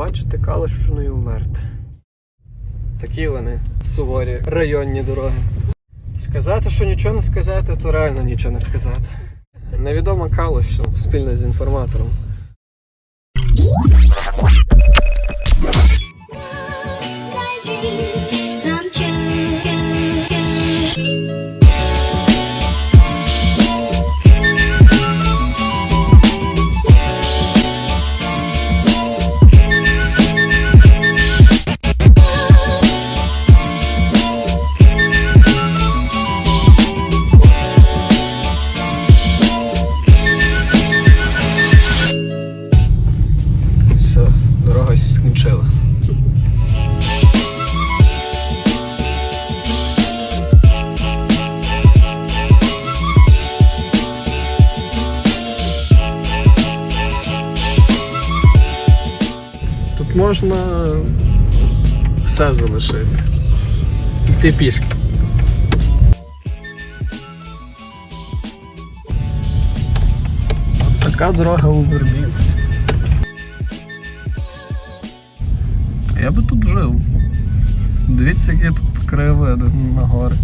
Побачити Калищину і вмерти. Такі вони суворі районні дороги. Сказати, що нічого не сказати, то реально нічого не сказати. Невідома Калощина спільно з інформатором. Можна все залишити. Йти пішки. Така дорога у Вербівці. Я би тут жив. Дивіться, які тут краєвиди на гори.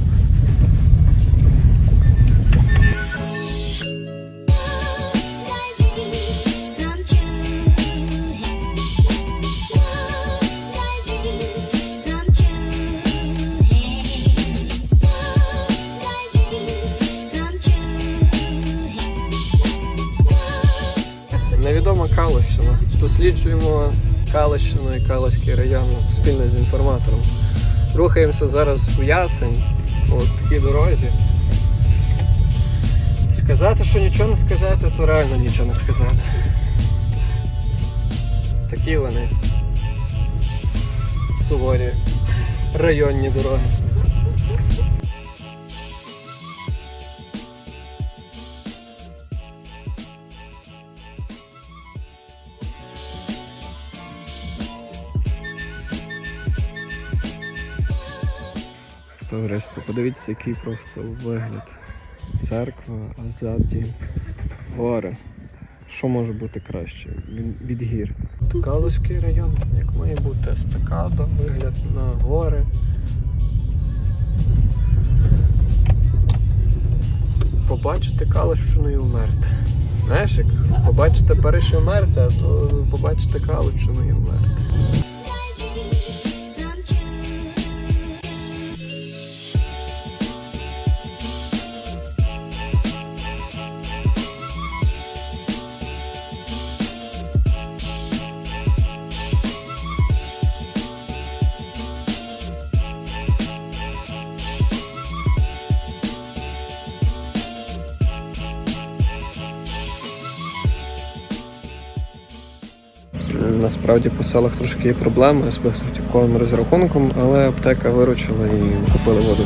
Невідома Калищина. Досліджуємо Калищину і Калиський район спільно з інформатором. Рухаємося зараз в Ясень по такій дорозі. Сказати, що нічого не сказати, то реально нічого не сказати. Такі вони суворі районні дороги. Товариство, подивіться, який просто вигляд. Церква, а ззаді гори. Що може бути краще від, гір? Калузький район, як має бути естакада, вигляд на гори. Побачити Калущину і вмерти. Знаєш, як побачите Париж і вмерти, а то побачите Калущину і вмерти. Насправді по селах трошки є проблеми з безготівковим розрахунком, але аптека виручила і купили воду.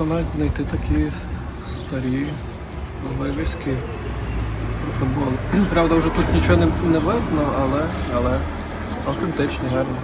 Персонаж знайти такі старі вивіски про футбол. Правда, вже тут нічого не, не видно, але, але автентичні, гарні.